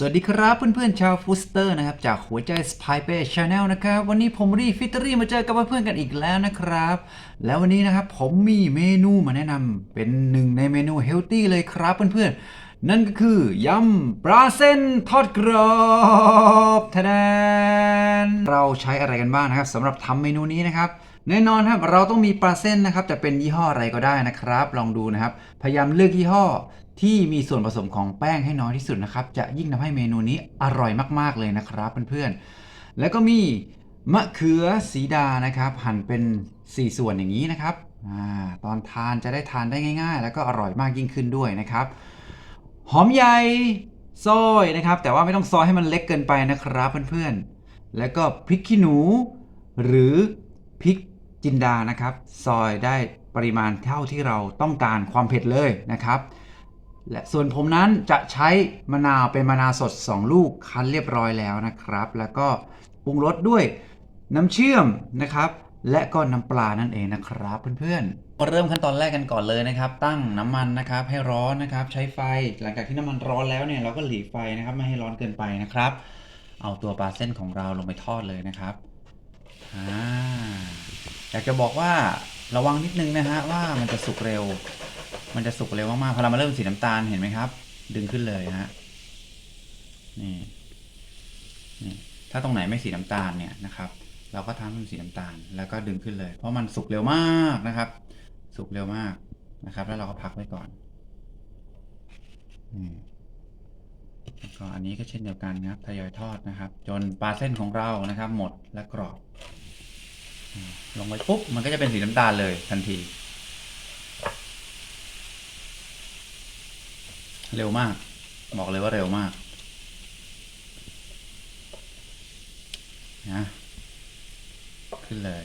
สวัสดีครับเพื่อนๆชาวฟูสเตอร์นะครับ จากหัวใจสปายเป้ชาแนลนะครับ วันนี้ผมรีฟิตรี่มาเจอกับเพื่อนๆกันอีกแล้วนะครับ แล้ววันนี้นะครับผมมีเมนูมาแนะนำเป็นหนึ่งในเมนูเฮลตี้เลยครับเพื่อนๆ นั่นก็คือยำปลาเส้นทอดกรอบทะแดนเราใช้อะไรกันบ้างนะครับสำหรับทำเมนูนี้นะครับ แน่นอนครับเราต้องมีปลาเส้นนะครับจะเป็นยี่ห้ออะไรก็ได้นะครับ ลองดูนะครับ พยายามเลือกยี่ห้อที่มีส่วนผสมของแป้งให้น้อยที่สุดนะครับ จะยิ่งทำให้เมนูนี้อร่อยมากๆเลยนะครับเพื่อนๆแล้วก็มีมะเขือสีดานะครับ หั่นเป็น 4 ส่วนอย่างนี้นะครับอตอนทานจะได้ทานได้ง่าย ๆ แล้วก็อร่อยมากยิ่งขึ้นด้วยนะครับ หอมใหญ่ซอยนะครับ แต่ว่าไม่ต้องซอยให้มันเล็กเกินไปนะครับเพื่อนๆแล้วก็พริกขี้หนู หรือพริก จินดานะครับ ซอยได้ปริมาณเท่าที่เราต้องการความเผ็ดเลยนะครับ และส่วนผมนั้นจะใช้มะนาวเป็นมะนาวสด 2 ลูกคั้นเรียบร้อยแล้วนะครับ แล้วก็ปรุงรสด้วยน้ำเชื่อมนะครับและก็น้ำปลานั่นเองนะครับเพื่อนๆมาเริ่มขั้นตอนแรกกันก่อนเลยนะครับ ตั้งน้ำมันนะครับให้ร้อนนะครับ ใช้ไฟหลังจากที่น้ำมันร้อนแล้วเนี่ยเราก็หลีไฟนะครับไม่ให้ร้อนเกินไปนะครับ เอาตัวปลาเส้นของเราลงไปทอดเลยนะครับอ่า อยากจะบอกว่าระวังนิดนึงนะฮะว่ามันจะสุกเร็ว มันจะสุกเร็วมากๆพอเรามาเริ่มสีน้ำตาลเห็นไหมครับ ดึงขึ้นเลยฮะนี่นี่ถ้าตรงไหนไม่สีน้ำตาลเนี่ยนะครับ เราก็ทำให้มันสีน้ำตาล แล้วก็ดึงขึ้นเลย เพราะมันสุกเร็วมากนะครับ สุกเร็วมากนะครับ แล้วเราก็พักไว้ก่อนนี่แล้วก็อันนี้ก็เช่นเดียวกันนะครับทยอยทอดนะครับ จนปลาเส้นของเรานะครับ หมดและกรอบ ลงไปปุ๊บมันก็จะเป็นสีน้ำตาลเลยทันที เร็วมาก บอกเลยว่าเร็วมากนะขึ้นเลย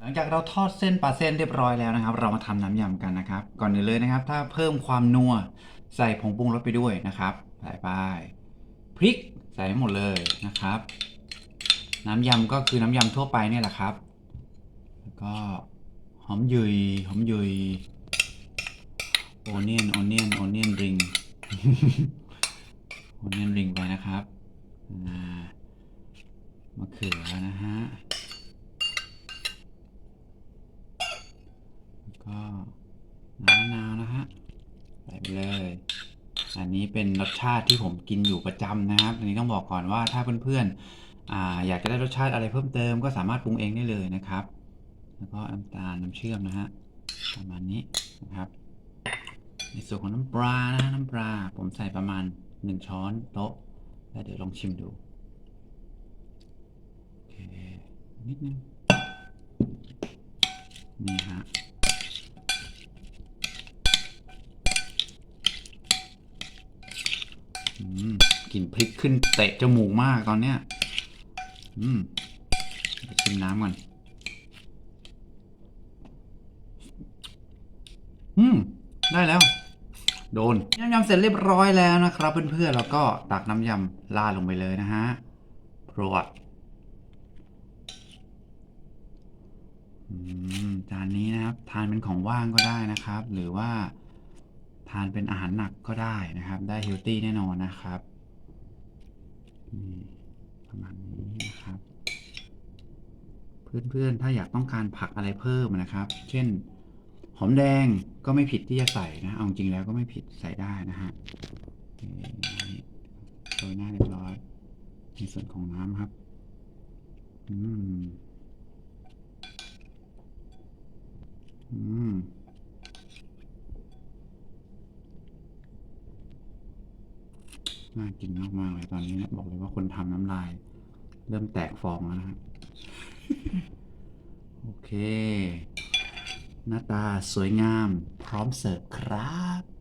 หลังจากเราทอดเส้นปลาเส้นเรียบร้อยแล้วนะครับ เรามาทำน้ำยำกันนะครับ ก่อนอื่นเลยนะครับ ถ้าเพิ่มความนัวใส่ผงปรุงรสไปด้วยนะครับใส่ไปพริกใส่หมดเลยนะครับ น้ำยำก็คือน้ำยำทั่วไปเนี่ยแหละครับ แล้วก็หอมหยุยหอมหยุยโอเนียนโอเนียนโอเนียนริงโอเนียนริงไปนะครับมะเขือนะฮะแล้วก็น้ำมะนาวนะฮะใส่ไปเลย อันนี้เป็นรสชาติที่ผมกินอยู่ประจำนะครับอันนี้ต้องบอกก่อนว่าถ้าเพื่อนๆ อ่าอยากจะได้รสชาติอะไรเพิ่มเติมก็สามารถปรุงเองได้เลยนะครับ แล้วก็น้ำตาลน้ำเชื่อมนะฮะประมาณนี้นะครับในส่วนของน้ำปลานะฮะน้ำปลาผมใส่ประมาณ 1 ช้อนโต๊ะแล้วเดี๋ยวลองชิมดูโอเคนิดนึงนี่ฮะอืมกลิ่นพริกขึ้นเตะจมูกมากตอนเนี้ย อืมชิมน้ำก่อน อืม ได้แล้ว โดนน้ำยำเสร็จเรียบร้อยแล้วนะครับ เพื่อนๆแล้วก็ตักน้ำยำราดลงไปเลยนะฮะโปรดอืมจานนี้นะครับ ทานเป็นของว่างก็ได้นะครับ หรือว่าทานเป็นอาหารหนักก็ได้นะครับ ได้เฮลตี้แน่นอนนะครับ นี่ประมาณนี้ เพื่อนๆ ถ้าอยากต้องการผักอะไรเพิ่มนะครับ เช่น หอมแดงก็ไม่ผิดที่จะใส่นะ เอาจริงแล้วก็ไม่ผิดใส่ได้นะฮะโรยหน้าเรียบร้อย ในส่วนของน้ำครับ อืม อืมน่ากินมากๆเลยตอนนี้นะบอกเลยว่าคนทำน้ำลาย เริ่มแตกฟองแล้วนะฮะ โอเค หน้าตาสวยงาม พร้อมเสิร์ฟครับ